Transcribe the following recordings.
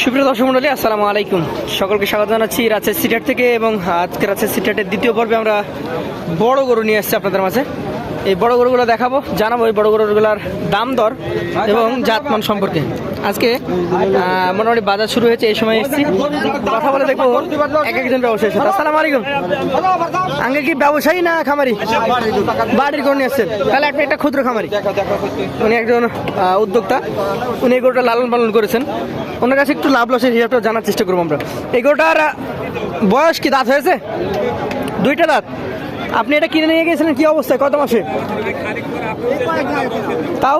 সুপ্রিয় দর্শক মন্ডলী আসসালামু আলাইকুম। সকলকে স্বাগত জানাচ্ছি রাজশাহী সিটার থেকে এবং আজকে রাজশাহী সিটারের দ্বিতীয় পর্বে আমরা বড় গরু নিয়ে এসেছি আপনাদের মাঝে। এই বড় গরুগুলো দেখাবো জানাব এই বড় গরুগুলোর দাম দর এবং জাতমান সম্পর্কে। আজকে মোটামুটি বাজার শুরু হয়েছে, এই সময় এসেছি। কথা বলে দেখব এক একজন ব্যবসায়ী সাথে। আসসালামু আলাইকুম। আগে কি ব্যবসায়ী না খামারি? বাড়ির গরু নিয়ে তাহলে একটা একটা ক্ষুদ্র খামারি। উনি একজন উদ্যোক্তা। উনি এই গরুটা লালন পালন করেছেন। ওনার কাছে একটু লাভ লসের হিসাবটা জানার চেষ্টা করব আমরা। এই গরুটার বয়স কি দাঁত হয়েছে? দুইটা দাঁত? আপনি এটা কিনে নিয়ে গেছিলেন কি অবস্থায় কত মাসে? তাও?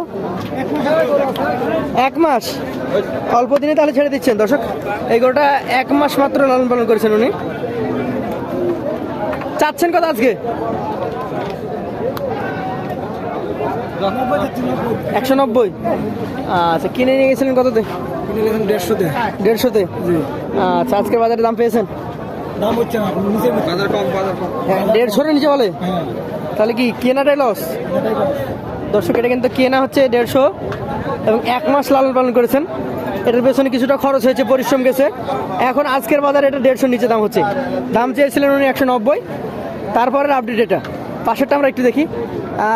এক মাস? অল্প দিনে তাহলে ছেড়ে দিচ্ছেন দর্শক। এই গরুটা এক মাস মাত্র লালন পালন করেছেন উনি। চাচ্ছেন কত আজকে? একশো নব্বই। আচ্ছা কিনে নিয়ে গেছিলেন কততে? দেড়শোতে। দেড়শোতে? আচ্ছা আজকে বাজারে দাম পেয়েছেন? দাম হচ্ছে না নিচে বাজার কম বাজার কম। হ্যাঁ দেড়শোর নিচে বলে? হ্যাঁ। তাহলে কি কেনাটাই লস দর্শক এটা কিন্তু কেনা হচ্ছে দেড়শো এবং এক মাস লালন পালন করেছেন। এটার পেছনে কিছুটা খরচ হয়েছে পরিশ্রম গেছে। এখন আজকের বাজারে এটা দেড়শোর নিচে দাম হচ্ছে। দাম চেয়েছিলেন উনি একশো নব্বই। তারপরের আপডেট এটা। পাশেরটা আমরা একটু দেখি।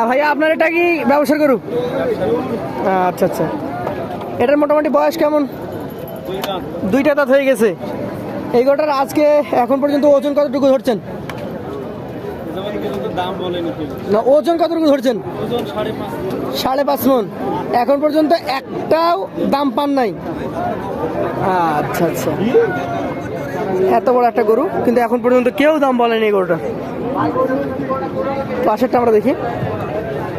ভাইয়া আপনার এটা কি ব্যবসা করু আচ্ছা আচ্ছা। এটার মোটামুটি বয়স কেমন? দুইটা দাঁত হয়ে গেছে। এই গোটার আজকে এখন পর্যন্ত ওজন কতটুকু ধরছেন? না, ওজন কতটুকু ধরছেন? সাড়ে পাঁচ মন। এখন পর্যন্ত একটাও দাম পান নাই। আচ্ছা আচ্ছা। এত বড় একটা গরু, কিন্তু এখন পর্যন্ত কেউ দাম বলেনি এই গরুটা পাশেরটা আমরা দেখি।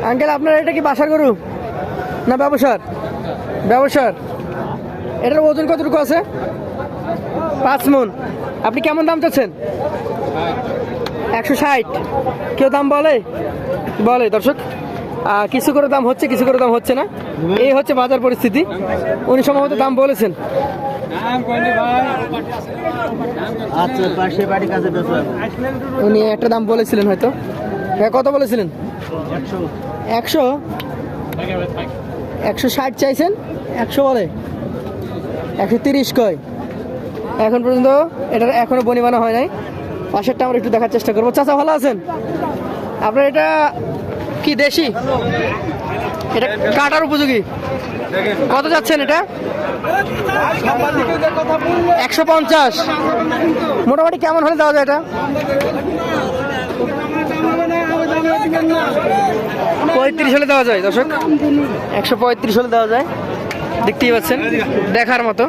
আঙ্কেল, আপনার এটা কি বাসার গরু? না, ব্যবসার? ব্যবসার। এটার ওজন কতটুকু আছে? পাঁচ মন। আপনি কেমন দাম চাচ্ছেন? একশো ষাট। কেউ দাম বলে? বলে দর্শক। কিছু করে দাম হচ্ছে কিছু করে দাম হচ্ছে না। এই হচ্ছে বাজার পরিস্থিতি। উনি সম্ভবত দাম বলেছেন। আচ্ছা উনি একটা দাম বলেছিলেন হয়তো। হ্যাঁ কত বলেছিলেন? একশো? একশো ষাট চাইছেন? একশো বলে। একশো তিরিশ কয়? এখন পর্যন্ত এটার এখনও বনিমানা হয় নাই। পাশেরটা আমরা একটু দেখার চেষ্টা করব। চাচা, ভালো আছেন? আপনার এটা কি, দেশি? এটা কাটার উপযোগী? কত যাচ্ছেন এটা? একশো পঞ্চাশ। মোটামুটি কেমন হলে দেওয়া যায় এটা? পঁয়ত্রিশ হলে দেওয়া যায়, দর্শক। একশো পঁয়ত্রিশ হলে দেওয়া যায়। দেখতেই পাচ্ছেন, দেখার মতো।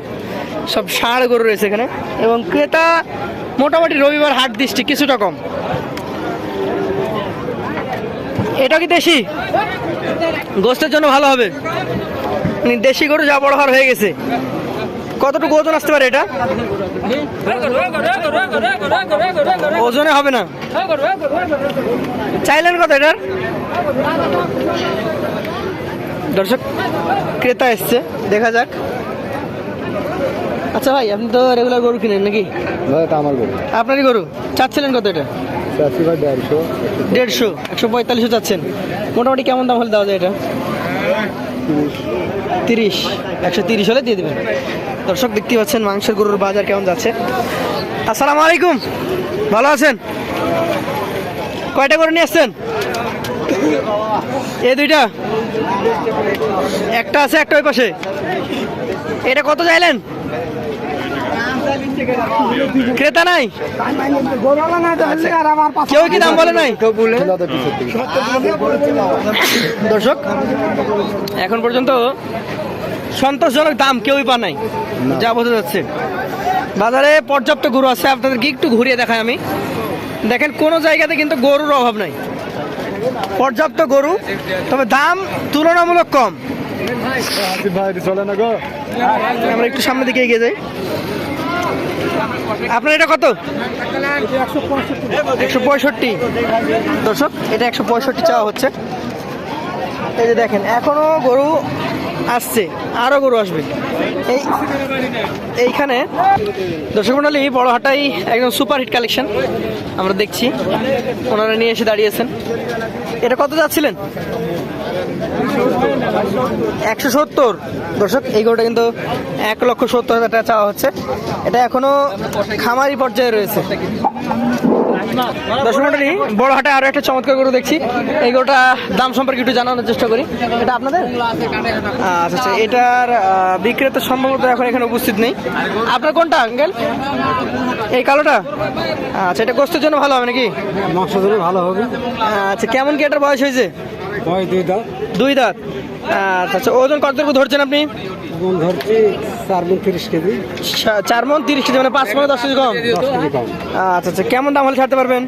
সব ষাঁড় গরু রয়েছে এখানে। এবং ক্রেতা মোটামুটি রবিবার হাট দৃষ্টি কিছুটা কম। এটা কি দেশি? গোস্তের জন্য ভালো হবে। মানে দেশি গরু যা বড় হার হয়ে গেছে। কতটুকু ওজন আসতে পারে এটা? ওজনে হবে না। চাইলেন কত এটার? দর্শক, ক্রেতা এসছে। দেখা যাক। আচ্ছা ভাই আপনি তো রেগুলার গরু কিনেন নাকি? আমার গরু। আপনারই গরু? চাচ্ছিলেন কত এটা? দেড়শো একশো পঁয়তাল্লিশও চাচ্ছেন। মোটামুটি কেমন দাম হলে দেওয়া যায় এটা? তিরিশ। একশো তিরিশ হলে দিয়ে দেবেন। দর্শক দেখতে পাচ্ছেন মাংসের গরুর বাজার কেমন যাচ্ছে। আসসালামু আলাইকুম। ভালো আছেন? কয়টা গরু নিয়ে আসছেন? এই দুইটা? একটা আছে একটা ওই পাশে। এটা কত চাইলেন? ক্রেতা নাই? কেউ কি দাম বলে নাই? দর্শক এখন পর্যন্ত সন্তোষজনক দাম কেউই পা নাই। যা বোঝা যাচ্ছে। বাজারে পর্যাপ্ত গরু আছে আপনাদেরকে একটু ঘুরিয়ে দেখাই আমি। দেখেন কোনো জায়গাতে কিন্তু গরুর অভাব নাই। পর্যাপ্ত গরু তবে দাম তুলনামূলক কম। আমরা একটু সামনের দিকে এগিয়ে যাই। আপনার এটা কত? একশো পঁয়ষট্টি। দর্শক, এটা একশো পঁয়ষট্টি চাওয়া হচ্ছে। এই যে দেখেন, এখনও গরু আসছে আরও গরু আসবে। এই, এইখানে, দর্শক মন্ডলী বড় হাটাই একদম সুপার হিট কালেকশন, আমরা দেখছি। ওনারা নিয়ে এসে দাঁড়িয়েছেন। এটা কত যাচ্ছিলেন? একশো সত্তর। দর্শক এই গরুটা কিন্তু এক লক্ষ সত্তর হাজার টাকা চাওয়া হচ্ছে। এটা এখনও খামারি পর্যায়ে রয়েছে। দর্শক মন্ডলী বড় হাটে আরও একটা চমৎকার গরু দেখছি। এই গরুটা দাম সম্পর্কে একটু জানানোর চেষ্টা করি। এটা আপনাদের? আচ্ছা আচ্ছা এটার বিক্রেতা সম্ভবত এখন এখানে উপস্থিত নেই। আপনার কোনটা আঙ্কেল? এই কালোটা? আচ্ছা এটা গোস্তের জন্য ভালো হবে নাকি? ভালো হবে। আচ্ছা কেমন কি এটার বয়স হয়েছে? দুই দাঁত। দুই দাঁত। আচ্ছা আচ্ছা ওজন কতটুকু ধরছেন আপনি? ধরছি চার গুণ তিরিশ কেজি। চার মন তিরিশ কেজি মানে পাঁচ মনে দশ কেজি কম? দশ আচ্ছা আচ্ছা কেমন দাম হলে ছাড়তে পারবেন?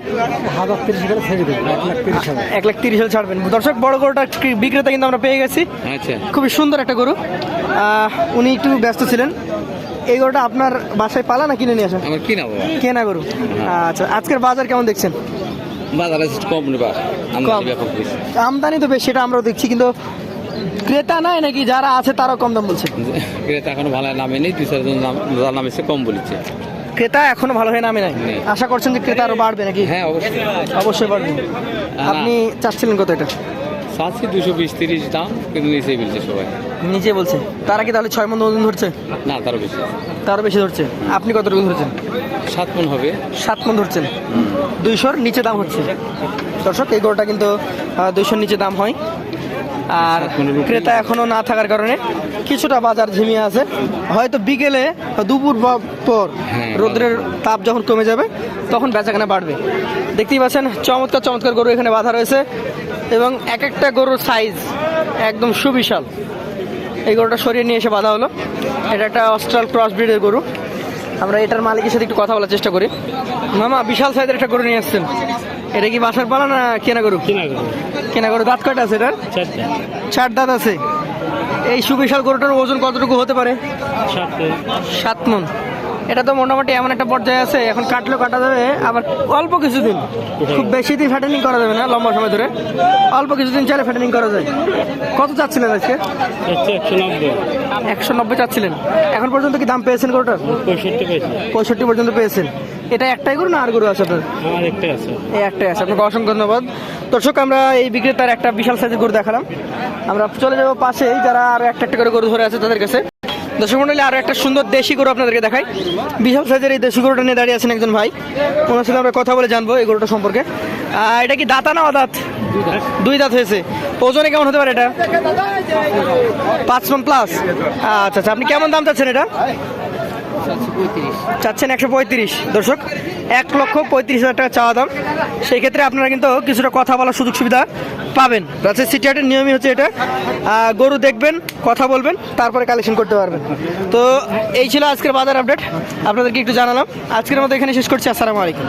হাজার তিরিশ করে ছেড়ে দেবো এক লাখ তিরিশ হলে। ছাড়বেন। দর্শক বড় গরুটা বিক্রেতা কিন্তু আমরা পেয়ে গেছি। আচ্ছা। খুবই সুন্দর একটা গরু। উনি একটু ব্যস্ত ছিলেন। এই গরুটা আপনার বাসায় পালা না কিনে নিয়ে আসেন? কেনা গরু। আচ্ছা আজকের বাজার কেমন দেখছেন? বাজারে কম নেবা। আমরা আমদানি তো বেশি সেটা আমরাও দেখছি কিন্তু ক্রেতা নাই নাকি যারা আছে তারাও কম দাম বলছে। ক্রেতা এখন ভালো নামে নেই দুই চারজন যার নাম কম বলেছে। ক্রেতা এখনও ভালো হয়ে নামে নাই? আশা করছেন যে ক্রেতা আরও বাড়বে নাকি? হ্যাঁ অবশ্যই। অবশ্যই বাড়বে। আপনি চাচ্ছিলেন কত এটা? চাচ্ছি দুশো বিশ তিরিশ দাম কিন্তু নিচেই বলছে সবাই। নিজে বলছে। তারা কি তাহলে ছয় মন ওজন ধরছে? না তারও বেশি। তারও বেশি ধরছে। আপনি কতটুকু ধরছেন? সাত মন হবে। সাত মন ধরছেন। দুইশোর নিচে দাম হচ্ছে। দর্শক এই গরুটা কিন্তু দুইশোর নিচে দাম হয়। আর ক্রেতা এখনও না থাকার কারণে কিছুটা বাজার ঝিমিয়ে আছে। হয়তো বিকেলে দুপুর বা পর হ্যাঁ, রোদ্রের তাপ যখন কমে যাবে তখন বেচাকেনা বাড়বে। দেখতেই পাচ্ছেন চমৎকার চমৎকার গরু এখানে বাঁধা রয়েছে। এবং এক একটা গরুর সাইজ একদম সুবিশাল। এই গরুটা সরিয়ে নিয়ে এসে বাঁধা হলো। এটা একটা অস্ট্রাল ক্রস ব্রিডের গরু। আমরা এটার মালিকের সাথে একটু কথা বলার চেষ্টা করি। মামা বিশাল সাইজের একটা গরু নিয়ে আসছেন। এটা কি বাসার পালা না কেনা গরু? কেনা গরু। দাঁত কয়টা আছে এটার? চার দাঁত আছে। এই সুবিশাল গরুটার ওজন কতটুকু হতে পারে? সাত মন। এটা তো মোটামুটি এমন একটা পর্যায়ে আছে এখন কাটলেও কাটা যাবে আবার অল্প কিছুদিন খুব বেশি দিন ফ্যাটেনিং করা যাবে না লম্বা সময় ধরে অল্প কিছুদিন চাইলে ফ্যাটেনিং করা যায়। কত চাচ্ছিলেন আজকে? একশো নব্বই। চাচ্ছিলেন। এখন পর্যন্ত কি দাম পেয়েছেন গরুটার পঁয়ষট্টি পর্যন্ত পেয়েছেন। এটা একটাই গরু না আর গরু আছে আপনার? এই একটাই আছে। আপনাকে অসংখ্য ধন্যবাদ। দর্শক আমরা এই বিক্রেতার একটা বিশাল সাইজের গরু দেখালাম। আমরা চলে যাব পাশেই যারা আরও একটা একটা করে গরু ধরে আছে তাদের কাছে। দর্শক মন্ডলী, আরও একটা সুন্দর দেশি গরু আপনাদেরকে দেখাই। বিশাল সাইজের এই দেশি গরুটা নিয়ে দাঁড়িয়ে আছেন একজন ভাই। ওনার সাথে আমরা কথা বলে জানব এই গরুটা সম্পর্কে। এটা কি দাঁতা না অদাঁত? দুই দাঁত হয়েছে। ওজনে কেমন হতে পারে এটা? পাঁচ মন প্লাস আচ্ছা আচ্ছা আপনি কেমন দাম চাচ্ছেন এটা? চাচ্ছেন একশো পঁয়ত্রিশ। দর্শক, এক লক্ষ পঁয়ত্রিশ হাজার টাকা চাওয়া দাম। সেই ক্ষেত্রে আপনারা কিন্তু কিছুটা কথা বলার সুযোগ সুবিধা পাবেন। রাজশাহী সিটি হাটের নিয়মই হচ্ছে এটা। গরু দেখবেন, কথা বলবেন, তারপরে কালেকশন করতে পারবেন। তো এই ছিল আজকের বাজার আপডেট আপনাদেরকে একটু জানালাম। আজকের মতো এখানে শেষ করছি। আসসালামু আলাইকুম।